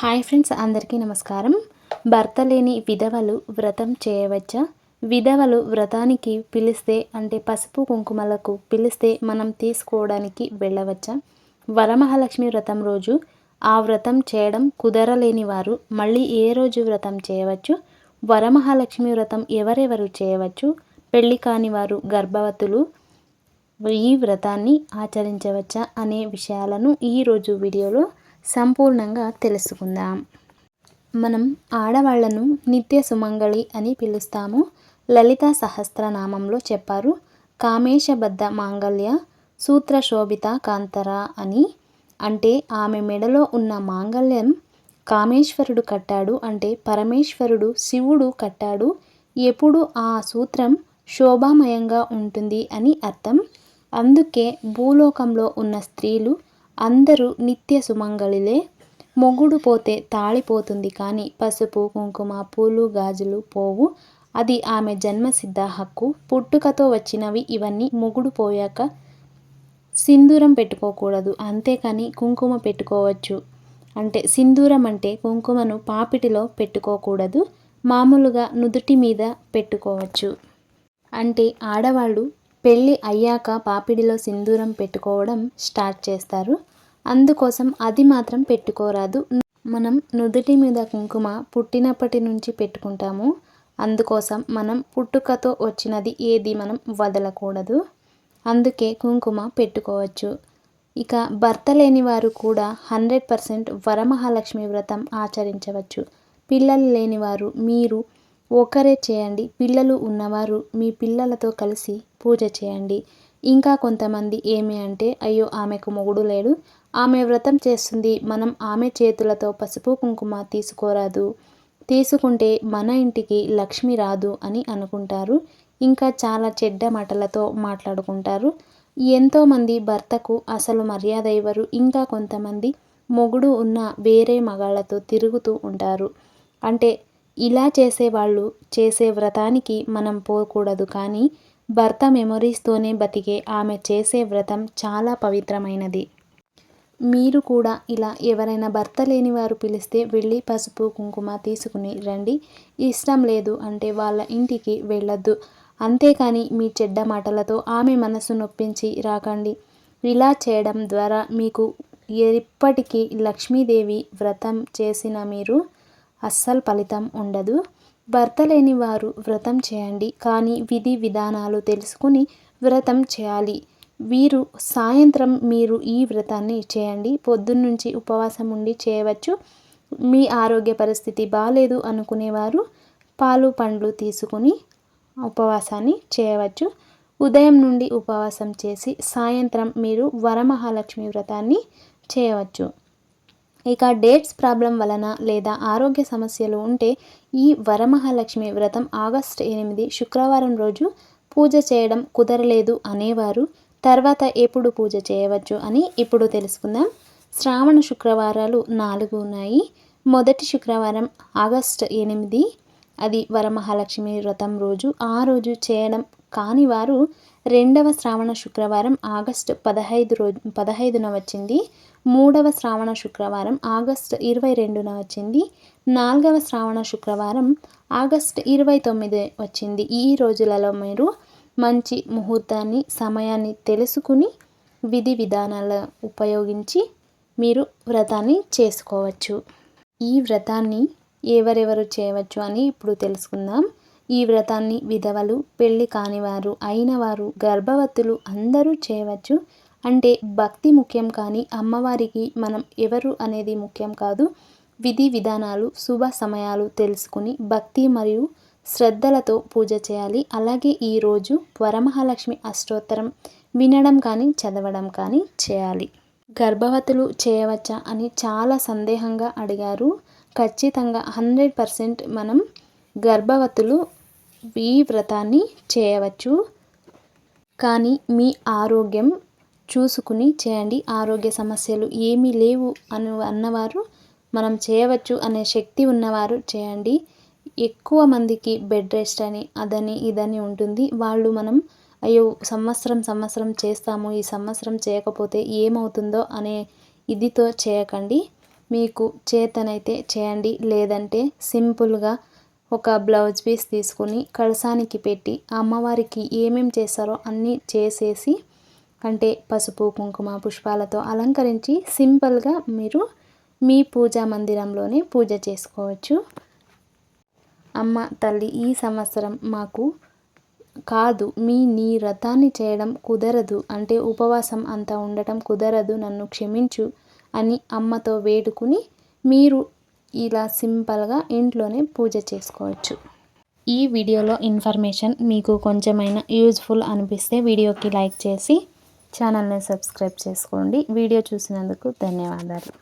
Hi friends అందరికీ నమస్కారం. భర్త లేని విధవలు వ్రతం చేయవచ్చా? విధవలు వ్రతానికి పిలిస్తే అంటే పసుపు కుంకుమలకు పిలిస్తే మనం తీసుకోవడానికి వెళ్ళవచ్చా? వరమహాలక్ష్మి వ్రతం రోజు ఆ వ్రతం చేయడం కుదరలేని వారు మళ్ళీ ఏ రోజు వ్రతం చేయవచ్చు? వరమహాలక్ష్మి వ్రతం ఎవరెవరు చేయవచ్చు? పెళ్ళి కాని వారు గర్భవతులు ఈ వ్రతాన్ని ఆచరించవచ్చా అనే విషయాలను ఈరోజు వీడియోలో సంపూర్ణంగా తెలుసుకుందాం. మనం ఆడవాళ్ళను నిత్య సుమంగళి అని పిలుస్తాము. లలిత సహస్రనామంలో చెప్పారు. కామేశబద్ధ మాంగళ్య సూత్ర శోభిత కాంతర అని. అంటే ఆమె మెడలో ఉన్న మాంగళ్యం కామేశ్వరుడు కట్టాడు అంటే పరమేశ్వరుడు శివుడు కట్టాడు. ఎప్పుడు ఆ సూత్రం శోభామయంగా ఉంటుంది అని అర్థం. అందుకే భూలోకంలో ఉన్న స్త్రీలు అందరూ నిత్య సుమంగళిలే. మొగుడు పోతే తాళిపోతుంది కానీ పసుపు కుంకుమ పూలు గాజులు పోవు. అది ఆమె జన్మసిద్ధ హక్కు. పుట్టుకతో వచ్చినవి ఇవన్నీ మొగుడు పోయాక సింధూరం పెట్టుకోకూడదు. అంతేకాని కుంకుమ పెట్టుకోవచ్చు. అంటే సింధూరం అంటే కుంకుమను పాపిటిలో పెట్టుకోకూడదు. మామూలుగా నుదుటి మీద పెట్టుకోవచ్చు. అంటే ఆడవాళ్ళు పెళ్ళి అయ్యాక పాపిడిలో సింధూరం పెట్టుకోవడం స్టార్ట్ చేస్తారు. అందుకోసం అది మాత్రం పెట్టుకోరాదు. మనం నుదుటి మీద కుంకుమ పుట్టినప్పటి నుంచి పెట్టుకుంటాము. అందుకోసం మనం పుట్టుకతో వచ్చినది ఏది మనం వదలకూడదు. అందుకే కుంకుమ పెట్టుకోవచ్చు. ఇక భర్త లేని వారు కూడా హండ్రెడ్ పర్సెంట్ వరమహాలక్ష్మి వ్రతం ఆచరించవచ్చు. పిల్లలు లేనివారు మీరు ఒకరే చేయండి. పిల్లలు ఉన్నవారు మీ పిల్లలతో కలిసి పూజ చేయండి. ఇంకా కొంతమంది ఏమి అంటే అయ్యో ఆమెకు మొగుడు లేడు. ఆమె వ్రతం చేస్తుంది. మనం ఆమె చేతులతో పసుపు కుంకుమ తీసుకోరాదు. తీసుకుంటే మన ఇంటికి లక్ష్మి రాదు అని అనుకుంటారు. ఇంకా చాలా చెడ్డ మాటలతో మాట్లాడుకుంటారు. ఎంతోమంది భర్తకు అసలు మర్యాద ఇవ్వరు. ఇంకా కొంతమంది మొగుడు ఉన్న వేరే మగాళ్ళతో తిరుగుతూ ఉంటారు. అంటే ఇలా చేసేవాళ్ళు చేసే వ్రతానికి మనం పోకూడదు. కానీ భర్త మెమొరీస్తోనే బతికే ఆమె చేసే వ్రతం చాలా పవిత్రమైనది. మీరు కూడా ఇలా ఎవరైనా భర్త లేని వారు పిలిస్తే వెళ్ళి పసుపు కుంకుమ తీసుకుని రండి. ఇష్టం లేదు అంటే వాళ్ళ ఇంటికి వెళ్ళొద్దు. అంతేకాని మీ చెడ్డ మాటలతో ఆమె మనసు నొప్పించి రాకండి. ఇలా చేయడం ద్వారా మీకు ఎప్పటికీ లక్ష్మీదేవి వ్రతం చేసిన మీరు అస్సలు ఫలితం ఉండదు. భర్త లేని వారు వ్రతం చేయండి. కానీ విధి విధానాలు తెలుసుకుని వ్రతం చేయాలి. వీరు సాయంత్రం మీరు ఈ వ్రతాన్ని చేయండి. పొద్దున్నుంచి ఉపవాసం ఉండి చేయవచ్చు. మీ ఆరోగ్య పరిస్థితి బాగాలేదు అనుకునేవారు పాలు పండ్లు తీసుకుని ఉపవాసాన్ని చేయవచ్చు. ఉదయం నుండి ఉపవాసం చేసి సాయంత్రం మీరు వరమహాలక్ష్మి వ్రతాన్ని చేయవచ్చు. ఇక డేట్స్ ప్రాబ్లం వలన లేదా ఆరోగ్య సమస్యలు ఉంటే ఈ వరమహాలక్ష్మి వ్రతం ఆగస్టు ఎనిమిది శుక్రవారం రోజు పూజ చేయడం కుదరలేదు అనేవారు తర్వాత ఎప్పుడు పూజ చేయవచ్చు అని ఇప్పుడు తెలుసుకుందాం. శ్రావణ శుక్రవారాలు నాలుగు ఉన్నాయి. మొదటి శుక్రవారం ఆగస్ట్ ఎనిమిది. అది వరమహాలక్ష్మి వ్రతం రోజు. ఆ రోజు చేయడం కాని వారు రెండవ శ్రావణ శుక్రవారం ఆగస్టు పదహైదు రోజు పదహైదున వచ్చింది. మూడవ శ్రావణ శుక్రవారం ఆగస్టు ఇరవై రెండున వచ్చింది. నాలుగవ శ్రావణ శుక్రవారం ఆగస్టు ఇరవై తొమ్మిది వచ్చింది. ఈ రోజులలో మీరు మంచి ముహూర్తాన్ని సమయాన్ని తెలుసుకుని విధి విధానాల ఉపయోగించి మీరు వ్రతాన్ని చేసుకోవచ్చు. ఈ వ్రతాన్ని ఎవరెవరు చేయవచ్చు అని ఇప్పుడు తెలుసుకుందాం. ఈ వ్రతాన్ని విధవలు పెళ్ళి కానివారు అయినవారు గర్భవతులు అందరూ చేయవచ్చు. అంటే భక్తి ముఖ్యం కానీ అమ్మవారికి మనం ఎవరు అనేది ముఖ్యం కాదు. విధి విధానాలు శుభ సమయాలు తెలుసుకుని భక్తి మరియు శ్రద్ధలతో పూజ చేయాలి. అలాగే ఈరోజు వరమహాలక్ష్మి అష్టోత్తరం వినడం కానీ చదవడం కానీ చేయాలి. గర్భవతులు చేయవచ్చా అని చాలా సందేహంగా అడిగారు. ఖచ్చితంగా హండ్రెడ్ పర్సెంట్ మనం గర్భవతులు ఈ వ్రతాన్ని చేయవచ్చు. కానీ మీ ఆరోగ్యం చూసుకుని చేయండి. ఆరోగ్య సమస్యలు ఏమీ లేవు అని అన్నవారు మనం చేయవచ్చు అనే శక్తి ఉన్నవారు చేయండి. ఎక్కువ మందికి బెడ్ రెస్ట్ అని అదని ఇదని ఉంటుంది. వాళ్ళు మనం అయ్యో సంవత్సరం సంవత్సరం చేస్తాము ఈ సంవత్సరం చేయకపోతే ఏమవుతుందో అనే ఇదితో చేయకండి. మీకు చేతనైతే చేయండి. లేదంటే సింపుల్గా ఒక బ్లౌజ్ పీస్ తీసుకుని కలసానికి పెట్టి అమ్మవారికి ఏమేం చేస్తారో అన్నీ చేసేసి అంటే పసుపు కుంకుమ పుష్పాలతో అలంకరించి సింపుల్గా మీరు మీ పూజా మందిరంలోనే పూజ చేసుకోవచ్చు. అమ్మ తల్లి ఈ సంవత్సరం మాకు కాదు. మీ నీ వ్రతాన్ని చేయడం కుదరదు అంటే ఉపవాసం అంతా ఉండటం కుదరదు. నన్ను క్షమించు అని అమ్మతో వేడుకుని మీరు ఇలా సింపుల్గా ఇంట్లోనే పూజ చేసుకోవచ్చు. ఈ వీడియోలో ఇన్ఫర్మేషన్ మీకు కొంచెమైనా యూజ్ఫుల్ అనిపిస్తే వీడియోకి లైక్ చేసి ఛానల్ని సబ్స్క్రైబ్ చేసుకోండి. వీడియో చూసినందుకు ధన్యవాదాలు.